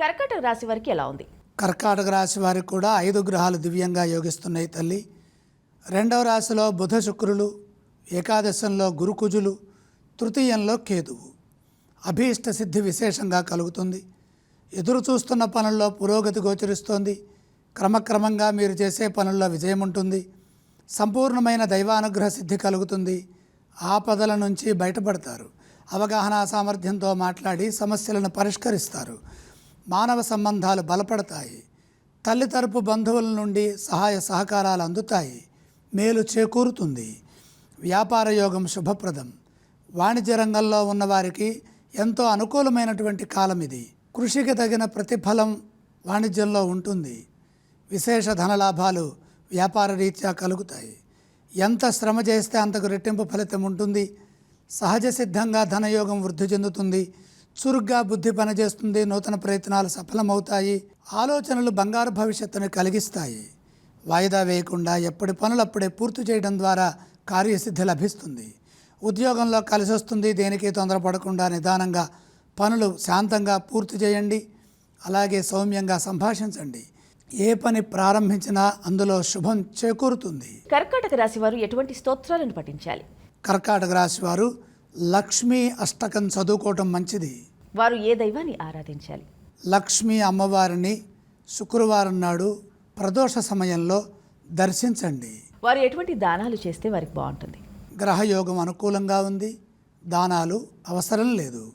కర్కాటక రాశి వారికి ఎలా ఉంది? కర్కాటక రాశి వారికి కూడా ఐదు గ్రహాలు దివ్యంగా యోగిస్తున్నాయి తల్లి. రెండవ రాశిలో బుధ శుక్రులు ఏకాదశంలో గురుకుజులు తృతీయంలో కేతువు. అభీష్ట సిద్ధి విశేషంగా కలుగుతుంది. ఎదురు చూస్తున్న పనుల్లో పురోగతి గోచరిస్తోంది. క్రమక్రమంగా మీరు చేసే పనుల్లో విజయం ఉంటుంది. సంపూర్ణమైన దైవానుగ్రహ సిద్ధి కలుగుతుంది. ఆపదల నుంచి బయటపడతారు. అవగాహన సామర్థ్యంతో మాట్లాడి సమస్యలను పరిష్కరిస్తారు. మానవ సంబంధాలు బలపడతాయి. తల్లి తరపు బంధువుల నుండి సహాయ సహకారాలు అందుతాయి. మేలు చేకూరుతుంది. వ్యాపార యోగం శుభప్రదం. వాణిజ్య రంగంలో ఉన్నవారికి ఎంతో అనుకూలమైనటువంటి కాలం ఇది. కృషికి తగిన ప్రతిఫలం వాణిజ్యంలో ఉంటుంది. విశేష ధనలాభాలు వ్యాపార రీత్యా కలుగుతాయి. ఎంత శ్రమ చేస్తే అంతకు రెట్టింపు ఫలితం ఉంటుంది. సహజ సిద్ధంగా ధనయోగం వృద్ధి చెందుతుంది. చురుగ్గా బుద్ధి పనిచేస్తుంది నూతన ప్రయత్నాలు సఫలమవుతాయి ఆలోచనలు బంగారు భవిష్యత్తును కలిగిస్తాయి. వాయిదా వేయకుండా ఎప్పటి పనులప్పుడే పూర్తి చేయడం ద్వారా కార్యసిద్ధి లభిస్తుంది. ఉద్యోగంలో కలిసి వస్తుంది దేనికి తొందరపడకుండా నిదానంగా పనులు శాంతంగా పూర్తి చేయండి అలాగే సౌమ్యంగా సంభాషించండి. ఏ పని ప్రారంభించినా అందులో శుభం చేకూరుతుంది. కర్కాటక రాశి వారు ఎటువంటి స్తోత్రాలను పఠించాలి? కర్కాటక రాశి వారు లక్ష్మీ అష్టకం చదువుకోవటం మంచిది. వారు ఏ దైవాన్ని ఆరాధించాలి? లక్ష్మీ అమ్మవారిని శుక్రవారం నాడు ప్రదోష సమయంలో దర్శించండి. వారు ఎటువంటి దానాలు చేస్తే వారికి బాగుంటుంది? గ్రహయోగం అనుకూలంగా ఉంది. దానాలు అవసరం లేదు.